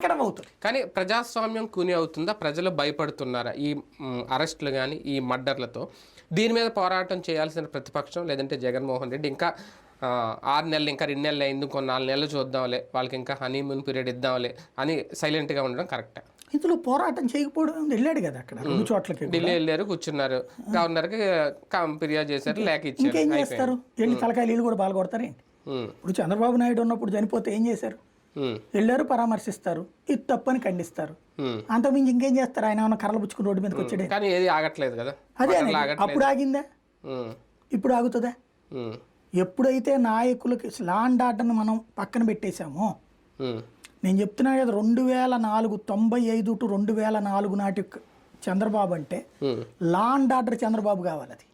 ఎక్కడ అవుతుంది కానీ ప్రజాస్వామ్యం కూని అవుతుందా? ప్రజలు భయపడుతున్నారా? ఈ అరెస్టులు కానీ ఈ మర్డర్లతో? దీని మీద పోరాటం చేయాల్సిన ప్రతిపక్షం లేదంటే జగన్మోహన్ రెడ్డి ఇంకా ఆరు నెలలు ఇంకా రెండు నెలలు అయింది ఇంకో నాలుగు నెలలు చూద్దాంలే వాళ్ళకి ఇంకా హనీమూన్ పీరియడ్ ఇద్దాంలే అని సైలెంట్గా ఉండడం కరెక్టే ఇందులో పోరాటం చేయకపోవడం వెళ్ళాడు కదా అక్కడ రెండు చోట్లకి ఢిల్లీ వెళ్ళారు కూర్చున్నారు. గవర్నర్కి ఫిర్యాదు చేశారు లేఖ ఇచ్చారు. ఇంకేం చేస్తారు? వెళ్ళి తలకాయ నీళ్ళు కూడా బాగా ఏంటి ఉమ్, ఇప్పుడు చంద్రబాబు నాయుడు ఉన్నప్పుడు చనిపోతే ఏం చేశారు? వెళ్ళారు పరామర్శిస్తారు. ఇది తప్పని ఖండిస్తారు. అంతకుమించి ఇంకేం చేస్తారు? ఆయన ఏమైనా కర్రలు పుచ్చుకుని రోడ్డు మీదకి వచ్చాడే? కానీ ఏది ఆగట్లేదు కదా. అదే అప్పుడు ఆగిందా? ఇప్పుడు ఆగుతుందా? ఎప్పుడైతే నాయకులకి లాండ్ ఆర్డర్ని మనం పక్కన పెట్టేశామో నేను చెప్తున్నా కదా రెండు వేల నాలుగు తొంభై ఐదు టు రెండు వేల నాలుగు నాటి చంద్రబాబు అంటే లాండ్ ఆర్డర్ చంద్రబాబు కావాలి అది.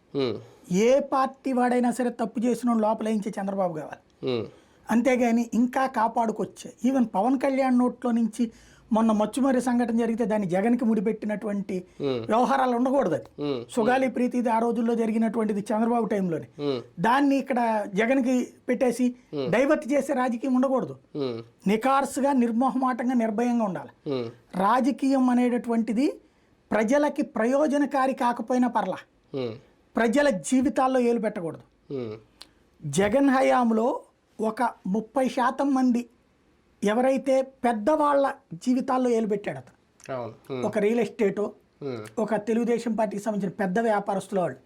ఏ పార్టీ వాడైనా సరే తప్పు చేసిన వాడిని లోపల వేయించే చంద్రబాబు కావాలి. అంతేగాని ఇంకా కాపాడుకొచ్చే. ఈవెన్ పవన్ కళ్యాణ్ నోట్లో నుంచి మొన్న మచ్చుమరి సంఘటన జరిగితే దాన్ని జగన్కి ముడిపెట్టినటువంటి Hmm. వ్యవహారాలు ఉండకూడదు అది. ఉమ్, సుగాలి ప్రీతిది ఆ రోజుల్లో జరిగినటువంటిది చంద్రబాబు టైంలోనే. దాన్ని ఇక్కడ జగన్కి పెట్టేసి డైవర్ట్ చేసే రాజకీయం ఉండకూడదు. నికార్సుగా నిర్మోహమాటంగా నిర్భయంగా ఉండాలి. రాజకీయం అనేటటువంటిది ప్రజలకి ప్రయోజనకారి కాకపోయినా పర్లా. ప్రజల జీవితాల్లో ఏలు పెట్టకూడదు. జగన్ హయాంలో ఒక ముప్పై శాతం మంది ఎవరైతే పెద్దవాళ్ళ జీవితాల్లో ఏలు పెట్టాడు అతను ఒక రియల్ ఎస్టేటు ఒక తెలుగుదేశం పార్టీకి సంబంధించిన పెద్ద వ్యాపారస్తుల వాళ్ళు.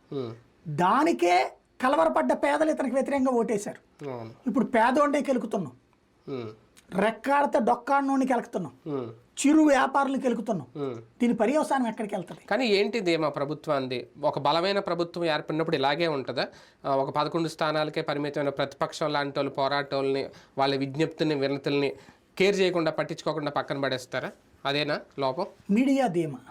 దానికే కలవరపడ్డ పేదలు ఇతనికి వ్యతిరేకంగా ఓటేశారు. ఇప్పుడు పేదోండే కెలుకుతున్నాం. రెక్కాడితే డొక్కాడినోడిని కెలుకుతున్నాం ఉమ్, చిరు వ్యాపారులు కెలుకుతున్నాం ఉమ్. దీని పర్యవసానం ఎక్కడికి వెళ్తుంది? కానీ ఏంటిది మా ప్రభుత్వాన్ని ఒక బలమైన ప్రభుత్వం ఏర్పడినప్పుడు ఇలాగే ఉంటుందా? ఒక పదకొండు స్థానాలకే పరిమితమైన ప్రతిపక్షం లాంటి వాళ్ళు పోరాటోళ్ళని వాళ్ళ విజ్ఞప్తిని వినతుల్ని కేర్ చేయకుండా పట్టించుకోకుండా పక్కన పడేస్తారా? అదేనా లోపం? మీడియా ధీమా.